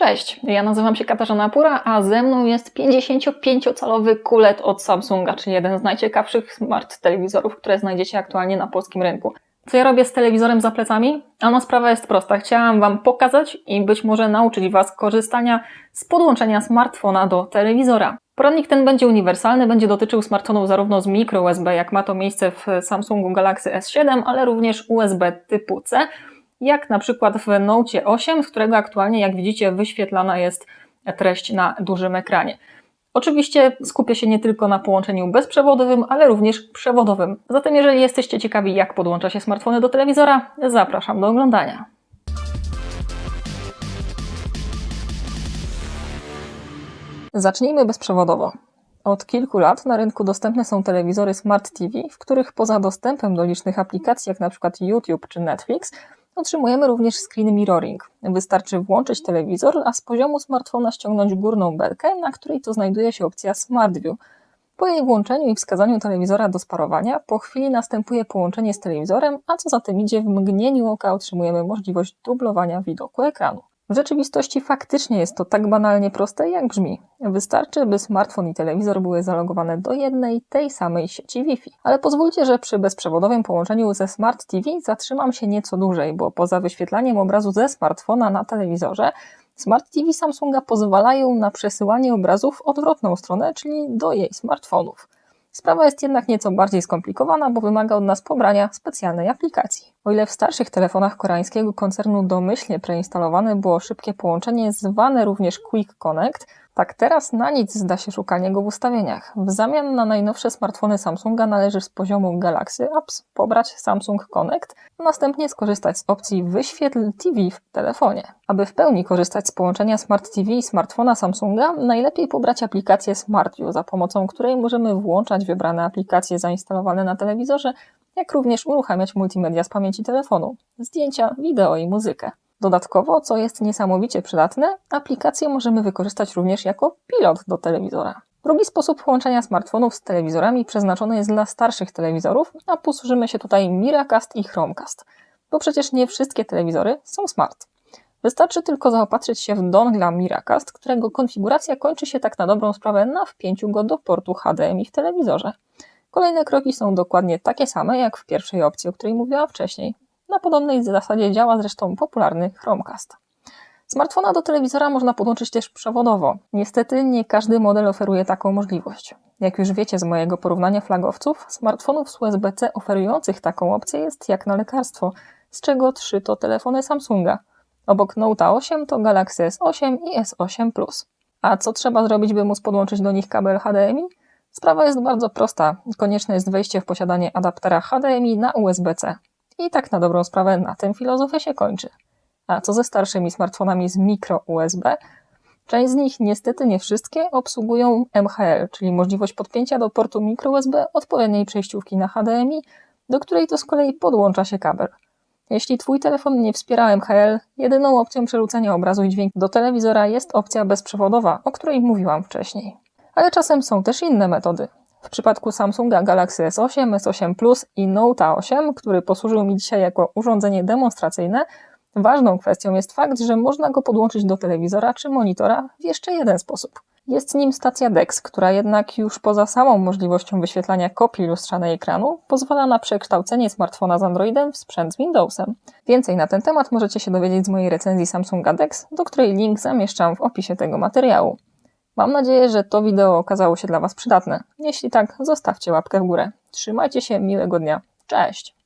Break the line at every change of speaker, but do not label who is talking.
Cześć, ja nazywam się Katarzyna Pura, a ze mną jest 55-calowy kulet od Samsunga, czyli jeden z najciekawszych smart telewizorów, które znajdziecie aktualnie na polskim rynku. Co ja robię z telewizorem za plecami? Ano sprawa jest prosta. Chciałam Wam pokazać i być może nauczyć Was korzystania z podłączenia smartfona do telewizora. Poradnik ten będzie uniwersalny, będzie dotyczył smartfonów zarówno z micro USB, jak ma to miejsce w Samsungu Galaxy S7, ale również USB typu C, jak na przykład w Note 8, z którego aktualnie, jak widzicie, wyświetlana jest treść na dużym ekranie. Oczywiście skupię się nie tylko na połączeniu bezprzewodowym, ale również przewodowym. Zatem jeżeli jesteście ciekawi, jak podłącza się smartfony do telewizora, zapraszam do oglądania. Zacznijmy bezprzewodowo. Od kilku lat na rynku dostępne są telewizory Smart TV, w których poza dostępem do licznych aplikacji, jak np. YouTube czy Netflix, otrzymujemy również screen mirroring. Wystarczy włączyć telewizor, a z poziomu smartfona ściągnąć górną belkę, na której to znajduje się opcja Smart View. Po jej włączeniu i wskazaniu telewizora do sparowania, po chwili następuje połączenie z telewizorem, a co za tym idzie, w mgnieniu oka otrzymujemy możliwość dublowania widoku ekranu. W rzeczywistości faktycznie jest to tak banalnie proste, jak brzmi. Wystarczy, by smartfon i telewizor były zalogowane do jednej, tej samej sieci Wi-Fi. Ale pozwólcie, że przy bezprzewodowym połączeniu ze Smart TV zatrzymam się nieco dłużej, bo poza wyświetlaniem obrazu ze smartfona na telewizorze, Smart TV Samsunga pozwalają na przesyłanie obrazów w odwrotną stronę, czyli do jej smartfonów. Sprawa jest jednak nieco bardziej skomplikowana, bo wymaga od nas pobrania specjalnej aplikacji. O ile w starszych telefonach koreańskiego koncernu domyślnie preinstalowane było szybkie połączenie zwane również Quick Connect, tak teraz na nic zda się szukanie go w ustawieniach. W zamian na najnowsze smartfony Samsunga należy z poziomu Galaxy Apps pobrać Samsung Connect, a następnie skorzystać z opcji Wyświetl TV w telefonie. Aby w pełni korzystać z połączenia Smart TV i smartfona Samsunga, najlepiej pobrać aplikację SmartView, za pomocą której możemy włączać wybrane aplikacje zainstalowane na telewizorze, jak również uruchamiać multimedia z pamięci telefonu, zdjęcia, wideo i muzykę. Dodatkowo, co jest niesamowicie przydatne, aplikację możemy wykorzystać również jako pilot do telewizora. Drugi sposób połączenia smartfonów z telewizorami przeznaczony jest dla starszych telewizorów, a posłużymy się tutaj Miracast i Chromecast, bo przecież nie wszystkie telewizory są smart. Wystarczy tylko zaopatrzyć się w dongla Miracast, którego konfiguracja kończy się tak na dobrą sprawę na wpięciu go do portu HDMI w telewizorze. Kolejne kroki są dokładnie takie same jak w pierwszej opcji, o której mówiłam wcześniej. Na podobnej zasadzie działa zresztą popularny Chromecast. Smartfona do telewizora można podłączyć też przewodowo. Niestety nie każdy model oferuje taką możliwość. Jak już wiecie z mojego porównania flagowców, smartfonów z USB-C oferujących taką opcję jest jak na lekarstwo, z czego trzy to telefony Samsunga. Obok Note 8 to Galaxy S8 i S8 Plus. A co trzeba zrobić, by móc podłączyć do nich kabel HDMI? Sprawa jest bardzo prosta. Konieczne jest wejście w posiadanie adaptera HDMI na USB-C. I tak na dobrą sprawę na tym filozofia się kończy. A co ze starszymi smartfonami z mikro USB? Część z nich, niestety nie wszystkie, obsługują MHL, czyli możliwość podpięcia do portu mikro USB odpowiedniej przejściówki na HDMI, do której to z kolei podłącza się kabel. Jeśli Twój telefon nie wspiera MHL, jedyną opcją przerzucenia obrazu i dźwięku do telewizora jest opcja bezprzewodowa, o której mówiłam wcześniej. Ale czasem są też inne metody. W przypadku Samsunga Galaxy S8, S8 Plus i Note 8, który posłużył mi dzisiaj jako urządzenie demonstracyjne, ważną kwestią jest fakt, że można go podłączyć do telewizora czy monitora w jeszcze jeden sposób. Jest nim stacja DeX, która jednak już poza samą możliwością wyświetlania kopii lustrzanej ekranu pozwala na przekształcenie smartfona z Androidem w sprzęt z Windowsem. Więcej na ten temat możecie się dowiedzieć z mojej recenzji Samsunga DeX, do której link zamieszczam w opisie tego materiału. Mam nadzieję, że to wideo okazało się dla Was przydatne. Jeśli tak, zostawcie łapkę w górę. Trzymajcie się, miłego dnia. Cześć!